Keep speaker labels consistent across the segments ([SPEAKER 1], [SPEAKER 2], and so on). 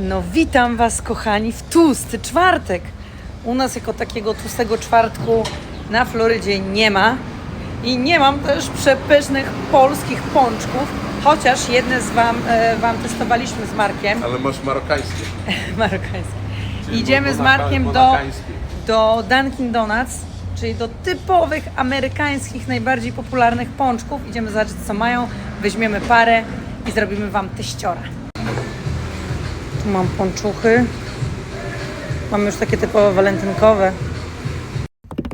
[SPEAKER 1] No witam Was kochani w tłusty czwartek. U nas jako takiego tłustego czwartku na Florydzie nie ma. I nie mam też przepysznych polskich pączków, chociaż jedne z wam, e, wam testowaliśmy z Markiem.
[SPEAKER 2] Ale masz marokańskie.
[SPEAKER 1] Marokańskie.
[SPEAKER 2] Czyli
[SPEAKER 1] Idziemy z
[SPEAKER 2] monaka-
[SPEAKER 1] Markiem do,
[SPEAKER 2] monakańskie.
[SPEAKER 1] do Dunkin' Donuts, czyli do typowych amerykańskich, najbardziej popularnych pączków. Idziemy zobaczyć co mają, weźmiemy parę i zrobimy Wam teściora. Mam pączuchy. Mam już takie typowo walentynkowe.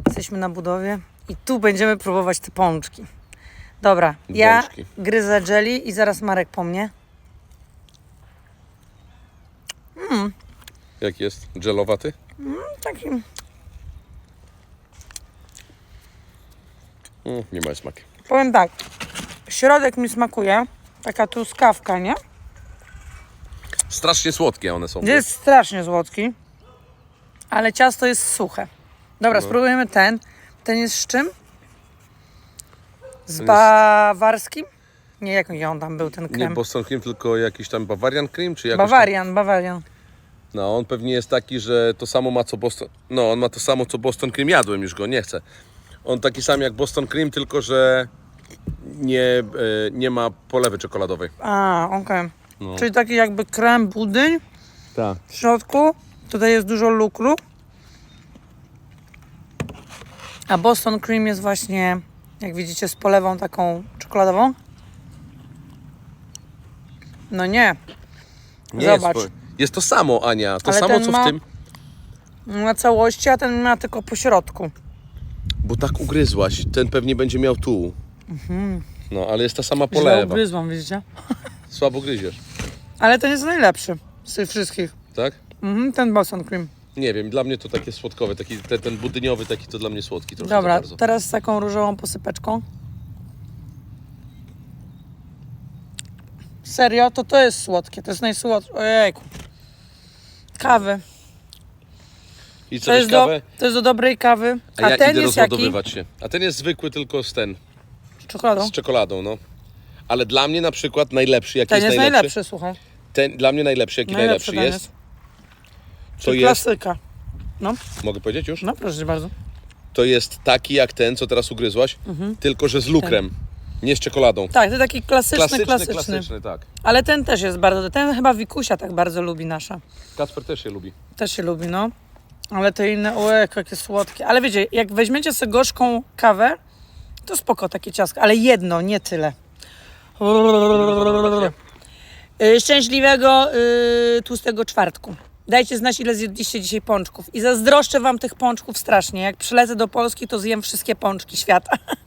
[SPEAKER 1] Jesteśmy na budowie i tu będziemy próbować te pączki. Dobra, ja gryzę jelly i zaraz Marek po mnie.
[SPEAKER 2] Jak jest? Gelowaty?
[SPEAKER 1] Taki
[SPEAKER 2] Mm, nie ma smak.
[SPEAKER 1] Powiem tak, środek mi smakuje, taka truskawka, nie?
[SPEAKER 2] Strasznie słodkie one są.
[SPEAKER 1] Jest strasznie słodki, ale ciasto jest suche. Dobra,
[SPEAKER 2] No.
[SPEAKER 1] spróbujemy ten. Ten jest z czym? Z bawarskim? Nie, jak on tam był, ten
[SPEAKER 2] Nie
[SPEAKER 1] krem?
[SPEAKER 2] Boston Cream, tylko jakiś tam Bavarian Cream, czy jakoś
[SPEAKER 1] Bawarian, Bawarian.
[SPEAKER 2] No, on pewnie jest taki, że to samo ma co Boston... No, on ma to samo co Boston Cream. Jadłem już go, nie chcę. On taki sam jak Boston Cream, tylko że nie, e, nie ma polewy czekoladowej.
[SPEAKER 1] A, okej.
[SPEAKER 2] No.
[SPEAKER 1] Czyli taki jakby krem budyń
[SPEAKER 2] Tak.
[SPEAKER 1] w środku. Tutaj jest dużo lukru. A Boston Cream jest właśnie, jak widzicie, z polewą taką czekoladową. No nie.
[SPEAKER 2] Nie
[SPEAKER 1] Zobacz.
[SPEAKER 2] Jest, po- jest to samo, Ania. To
[SPEAKER 1] Ale
[SPEAKER 2] samo
[SPEAKER 1] ten
[SPEAKER 2] co
[SPEAKER 1] ma-
[SPEAKER 2] w tym.
[SPEAKER 1] Na całości, a ten ma tylko po środku.
[SPEAKER 2] Bo tak ugryzłaś. Ten pewnie będzie miał tu. No, ale jest ta sama
[SPEAKER 1] Źle
[SPEAKER 2] polewa.
[SPEAKER 1] ugryzłam, widzicie?
[SPEAKER 2] Słabo gryziesz.
[SPEAKER 1] Ale ten jest najlepszy z tych wszystkich.
[SPEAKER 2] Tak?
[SPEAKER 1] Mhm, ten Boston Cream.
[SPEAKER 2] Nie wiem, dla mnie to takie słodkowe, taki, ten, ten budyniowy taki to dla mnie słodki trochę za
[SPEAKER 1] Dobra,
[SPEAKER 2] bardzo.
[SPEAKER 1] teraz z taką różową posypeczką. Serio? To to jest słodkie, to jest najsłodsze. Ojejku. Kawy.
[SPEAKER 2] I co,
[SPEAKER 1] To jest, do,
[SPEAKER 2] kawę?
[SPEAKER 1] to jest do dobrej kawy.
[SPEAKER 2] A,
[SPEAKER 1] A,
[SPEAKER 2] ja
[SPEAKER 1] ten
[SPEAKER 2] idę
[SPEAKER 1] jest jaki?
[SPEAKER 2] rozładowywać się. A ten jest zwykły tylko z ten,
[SPEAKER 1] Z czekoladą.
[SPEAKER 2] z czekoladą, no. Ale dla mnie na przykład najlepszy, jaki
[SPEAKER 1] Ten
[SPEAKER 2] jest
[SPEAKER 1] jest
[SPEAKER 2] najlepszy,
[SPEAKER 1] najlepszy, słuchaj.
[SPEAKER 2] Ten, dla mnie najlepszy, jaki najlepszy,
[SPEAKER 1] ten
[SPEAKER 2] jest, to
[SPEAKER 1] Czyli
[SPEAKER 2] jest,
[SPEAKER 1] Klasyka.
[SPEAKER 2] mogę powiedzieć już?
[SPEAKER 1] No proszę bardzo.
[SPEAKER 2] To jest taki jak ten, co teraz ugryzłaś, tylko że z lukrem, nie z czekoladą.
[SPEAKER 1] Tak, to taki klasyczny,
[SPEAKER 2] Klasyczny,
[SPEAKER 1] klasyczny.
[SPEAKER 2] klasyczny, tak.
[SPEAKER 1] Ale ten też jest bardzo. Ten chyba Wikusia tak bardzo lubi nasza.
[SPEAKER 2] Kacper też je lubi.
[SPEAKER 1] Też się lubi, no. Ale te inne, ojej, jakie słodkie. Ale wiecie, jak weźmiecie sobie gorzką kawę, to spoko takie ciastko. Ale jedno, nie tyle. Y, Szczęśliwego y, tłustego czwartku. Dajcie znać, ile zjedliście dzisiaj pączków. I zazdroszczę wam tych pączków strasznie. Jak przylecę do Polski, to zjem wszystkie pączki świata.